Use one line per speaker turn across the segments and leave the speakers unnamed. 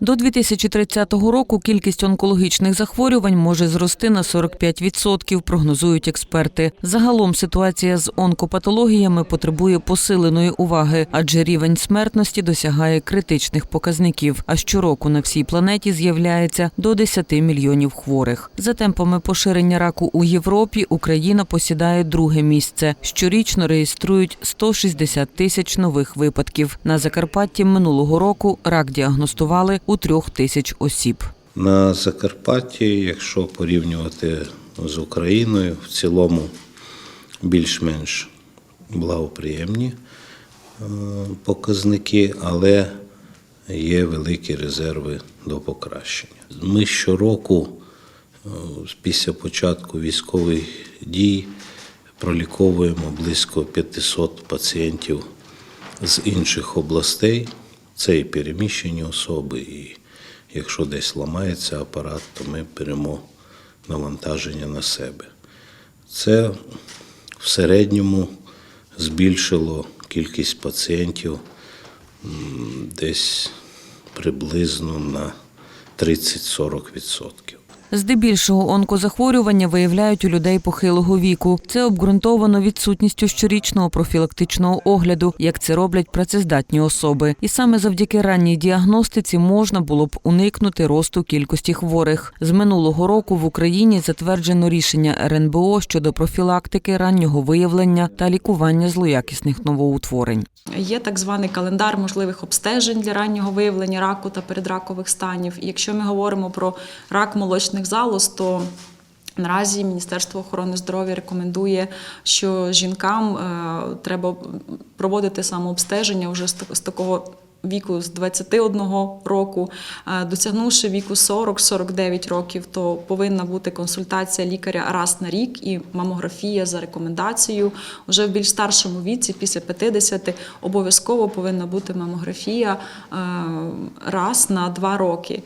До 2030 року кількість онкологічних захворювань може зрости на 45%, прогнозують експерти. Загалом ситуація з онкопатологіями потребує посиленої уваги, адже рівень смертності досягає критичних показників. А щороку на всій планеті з'являється до 10 мільйонів хворих. За темпами поширення раку у Європі Україна посідає друге місце. Щорічно реєструють 160 тисяч нових випадків. На Закарпатті минулого року рак діагностували у трьох тисяч осіб.
На Закарпатті, якщо порівнювати з Україною, в цілому більш-менш благоприємні е, показники, але є великі резерви до покращення. Ми щороку, е, після початку військових дій, проліковуємо близько 500 пацієнтів з інших областей. Це і переміщені особи, і якщо десь ламається апарат, то ми беремо навантаження на себе. Це в середньому збільшило кількість пацієнтів десь приблизно на 30-40%.
Здебільшого онкозахворювання виявляють у людей похилого віку. Це обґрунтовано відсутністю щорічного профілактичного огляду, як це роблять працездатні особи. І саме завдяки ранній діагностиці можна було б уникнути росту кількості хворих. З минулого року в Україні затверджено рішення РНБО щодо профілактики раннього виявлення та лікування злоякісних новоутворень.
Є так званий календар можливих обстежень для раннього виявлення раку та передракових станів. Якщо ми говоримо про рак молочних залоз, то Наразі Міністерство охорони здоров'я рекомендує, що жінкам е, треба проводити самообстеження вже з такого віку з 21 року, досягнувши віку 40-49 років, то повинна бути консультація лікаря раз на рік і мамографія за рекомендацією. Уже в більш старшому віці, після 50, обов'язково повинна бути мамографія раз на два роки.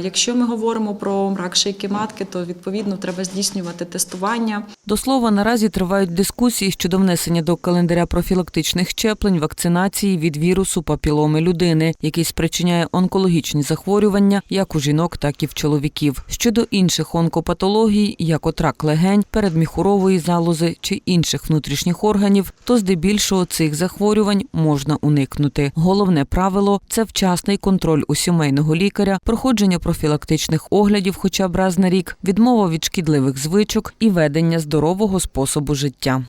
Якщо ми говоримо про рак шийки матки, то відповідно треба здійснювати тестування.
До слова, наразі тривають дискусії щодо внесення до календаря профілактичних щеплень вакцинації від вірусу папіломи людини, який спричиняє онкологічні захворювання як у жінок, так і в чоловіків. Щодо інших онкопатологій, як от рак легень, передміхурової залози чи інших внутрішніх органів, то здебільшого цих захворювань можна уникнути. Головне правило це вчасний контроль у сімейного лікаря, проходження профілактичних оглядів хоча б раз на рік, відмова від шкідливих звичок і ведення здорового способу життя.